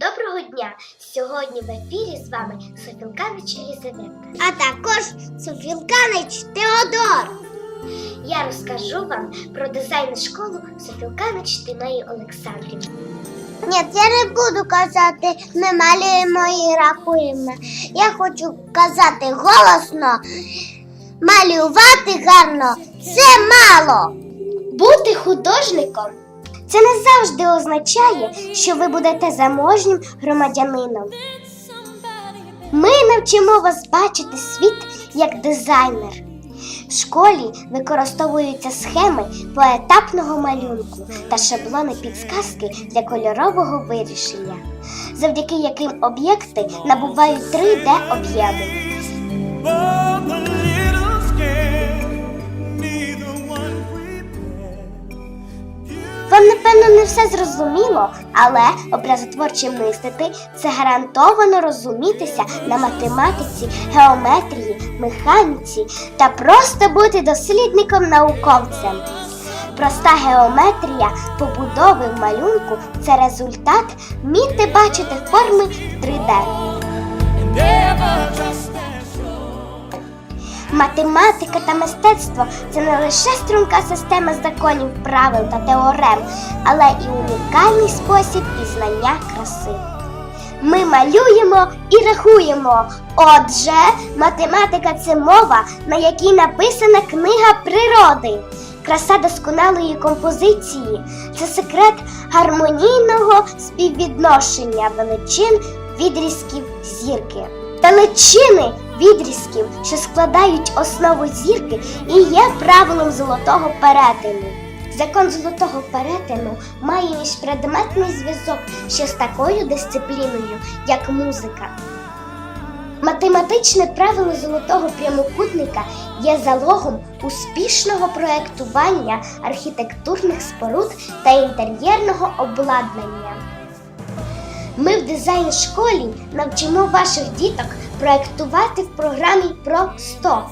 Доброго дня! Сьогодні в ефірі з вами Софілкавич Єлизавета. а також Софілканич Теодор. Я розкажу вам про дизайн школу Софілкавич Тимеї Олександрівни. Ні, я не буду казати, ми малюємо і рахуємо. Я хочу казати голосно, малювати гарно це мало. Бути художником це не завжди означає, що ви будете заможнім громадянином. Ми навчимо вас бачити світ як дизайнер. В школі використовуються схеми поетапного малюнку та шаблони підсказки для кольорового вирішення, завдяки яким об'єкти набувають 3D-об'єми. Both напевно, не все зрозуміло, але образотворче мислити це гарантовано розумітися на математиці, геометрії, механіці та просто бути дослідником науковцем. Проста геометрія побудови в малюнку це результат вміти бачити форми в 3D. Математика та мистецтво це не лише струнка система законів, правил та теорем, але і унікальний спосіб пізнання краси. Ми малюємо і рахуємо. Отже, математика це мова, на якій написана книга природи. Краса досконалої композиції це секрет гармонійного співвідношення величин відрізків зірки. Величини відрізків, що складають основу зірки, і є правилом золотого перетину. Закон золотого перетину має міжпредметний зв'язок ще з такою дисципліною, як музика. Математичне правило золотого прямокутника є залогом успішного проектування архітектурних споруд та інтер'єрного обладнання. Ми в дизайн школі навчимо ваших діток проектувати в програмі про 100.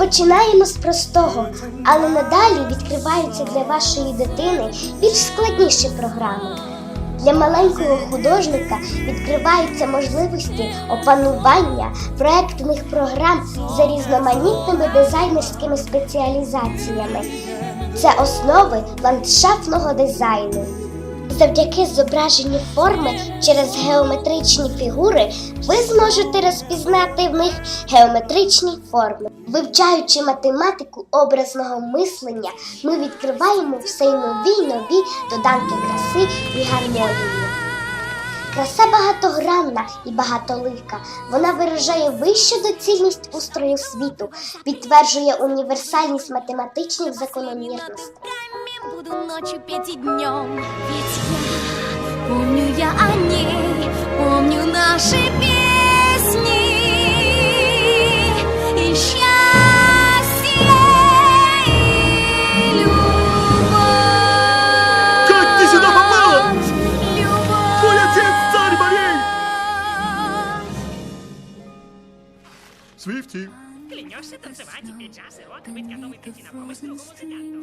Починаємо з простого, але надалі відкриваються для вашої дитини більш складніші програми. Для маленького художника відкриваються можливості опанування проектних програм за різноманітними дизайнерськими спеціалізаціями. Це основи ландшафтного дизайну. Завдяки зображенню форми через геометричні фігури ви зможете розпізнати в них геометричні форми. Вивчаючи математику образного мислення, ми відкриваємо все нові й нові доданки краси і гармонії. Краса багатогранна і багатолика. Вона виражає вищу доцільність устрою світу, підтверджує універсальність математичних закономірностей. Буду ночью петь и днем Ведь я помню я о ней Помню наши песни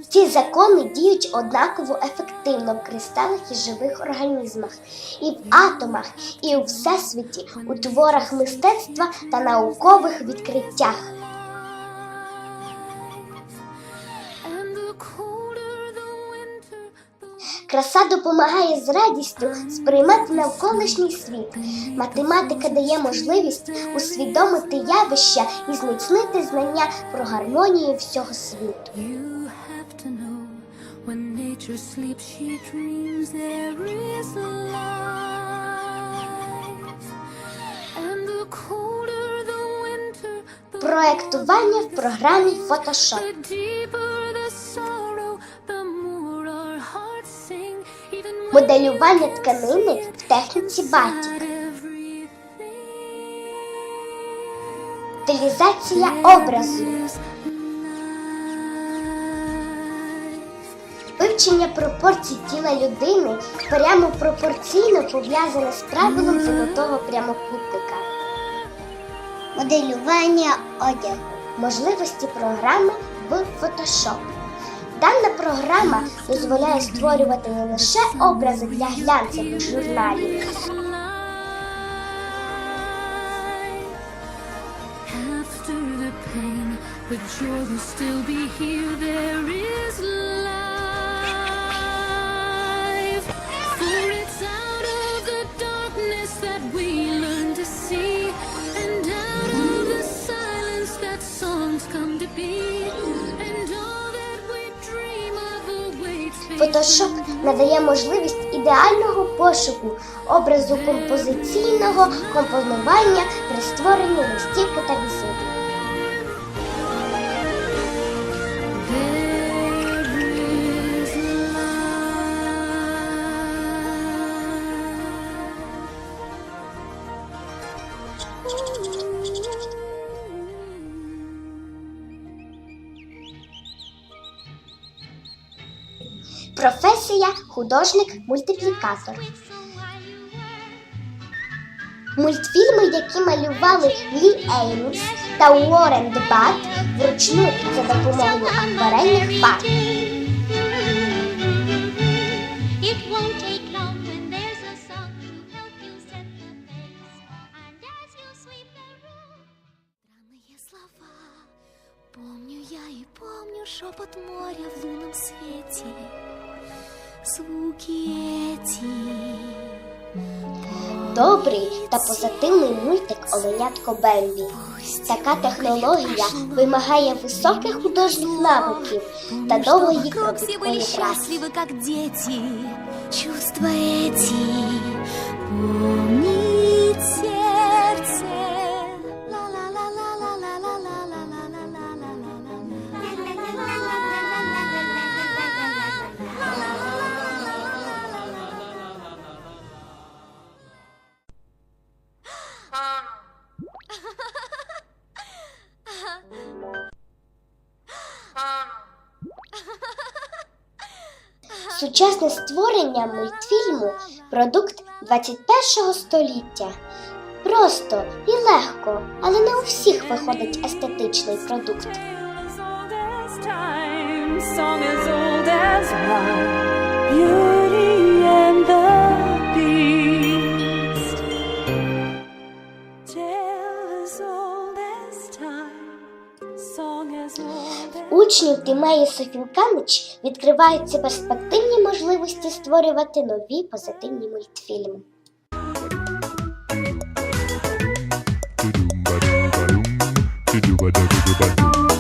Ці закони діють однаково ефективно в кристалах і живих організмах, і в атомах, і у всесвіті, у творах мистецтва та наукових відкриттях. Краса допомагає з радістю сприймати навколишній світ. Математика дає можливість усвідомити явища і зміцнити знання про гармонію всього світу. You have to know Моделювання тканини в техніці батік. Стилізація образу. Вивчення пропорцій тіла людини прямо пропорційно пов'язане з правилом золотого прямокутника. Моделювання одягу. можливості програми в Photoshop. Дана програма дозволяє створювати не лише образи для глянцевих журналів, the joy will still be here. There is life. For it's out of the darkness that we learn to see, and out of the silence that songs come to be, Photoshop надає можливість ідеального пошуку образу композиційного компонування при створенні листівки та візитів. Художник-мультиплікатор. Мультфільми, які малювали Лі Еймс та Уоррен Дебат вручну за допомогою акварельних слова. Помню я и помню шепот моря в лунном свете эти Добрий та позитивний мультик Оленятко Бембі. Така технологія вимагає високих художніх навиків та довгої Вокруг все были кропіткої праці. счастливы, как дети Чувства эти помнит Сучасне створення мультфільму продукт 21 століття. Просто і легко, але не у всіх виходить естетичний продукт. song as old as rhyme, Beauty Учнів Тимеї Софінканич відкриваються перспективні можливості створювати нові позитивні мультфільми. Тут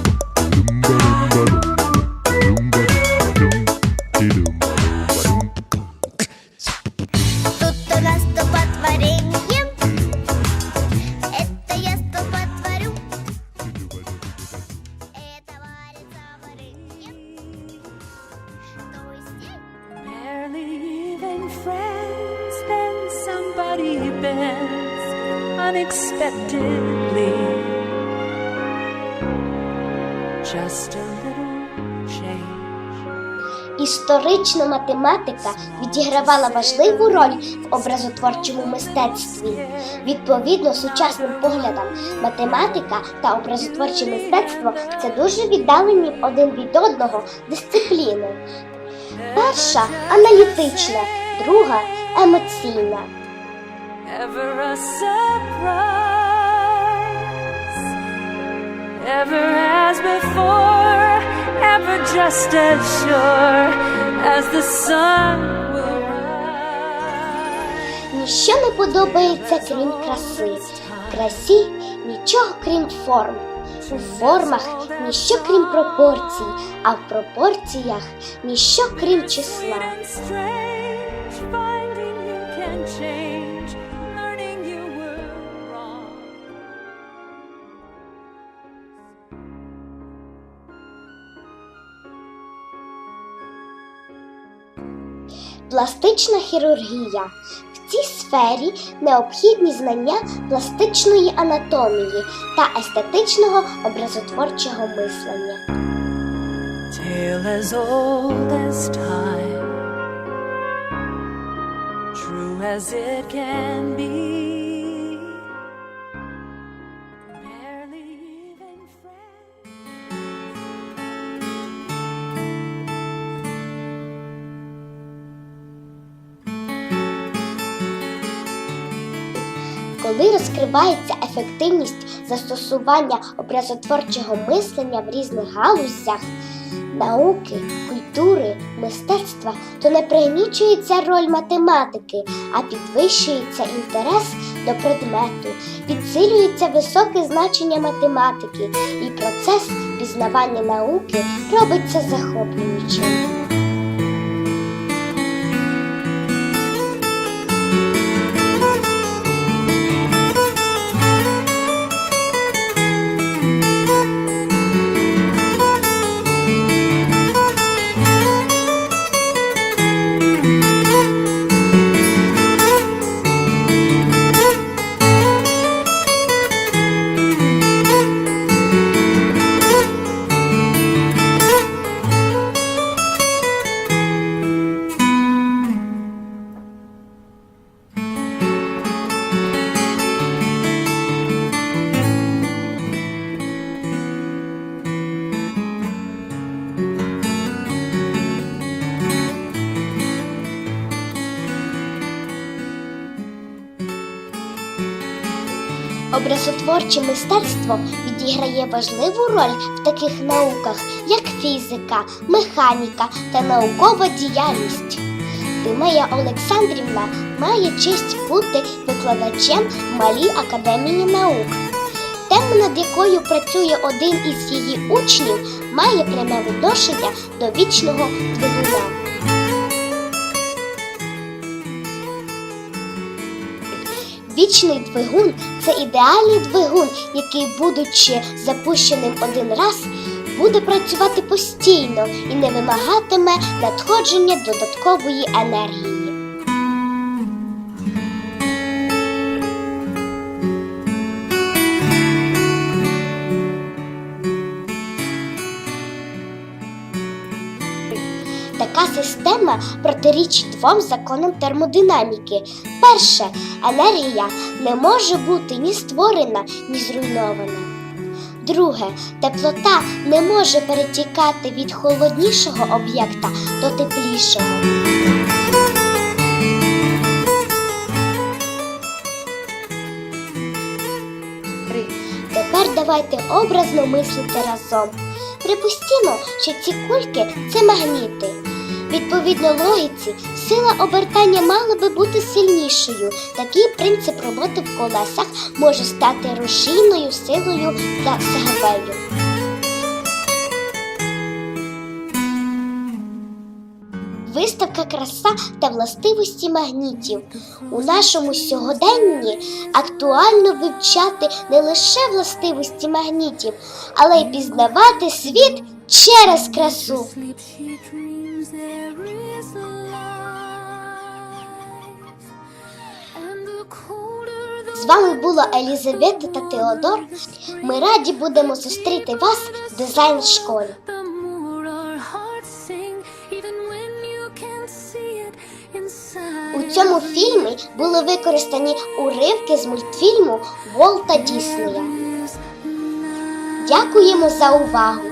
Just a little change. Історична математика відігравала важливу роль в образотворчому мистецтві. Відповідно сучасним поглядам, математика та образотворче мистецтво це дуже віддалені один від одного дисципліни. Перша аналітична, друга емоційна. Ever a surprise, ever as before, ever just as sure as the sun will rise. Ніщо не подобається, крім краси. Красі нічого крім форм. У формах ніщо крім пропорцій, а в пропорціях ніщо крім числа. Пластична хірургія. В цій сфері необхідні знання пластичної анатомії та естетичного образотворчого мислення. true as it can be. Коли ефективність застосування образотворчого мислення в різних галузях науки, культури, мистецтва, то не пригнічується роль математики, а підвищується інтерес до предмету, підсилюється високе значення математики, і процес пізнавання науки робиться захоплюючим. Образотворче мистецтво відіграє важливу роль в таких науках, як фізика, механіка та наукова діяльність. Тимея Олександрівна має честь бути викладачем Малій академії наук. Тема, над якою працює один із її учнів, має пряме відношення до вічного двигуна. Вічний двигун це ідеальний двигун, який, будучи запущеним один раз, буде працювати постійно і не вимагатиме надходження додаткової енергії. Така протирічить двом законам термодинаміки. Перше, енергія не може бути ні створена, ні зруйнована. Друге, теплота не може перетікати від холоднішого об'єкта до теплішого. Тепер давайте образно мислити разом. Припустімо, що ці кульки це магніти. Відповідно логіці, сила обертання мала би бути сильнішою. Такий принцип роботи в колесах може стати рушійною силою для сегвею. Виставка краса та властивості магнітів. У нашому сьогоденні актуально вивчати не лише властивості магнітів, але й пізнавати світ через красу. Вами була Елізавета та Теодор. Ми раді будемо зустріти вас в дизайн школі. У цьому фільмі були використані уривки з мультфільму Волта Діснея. Дякуємо за увагу!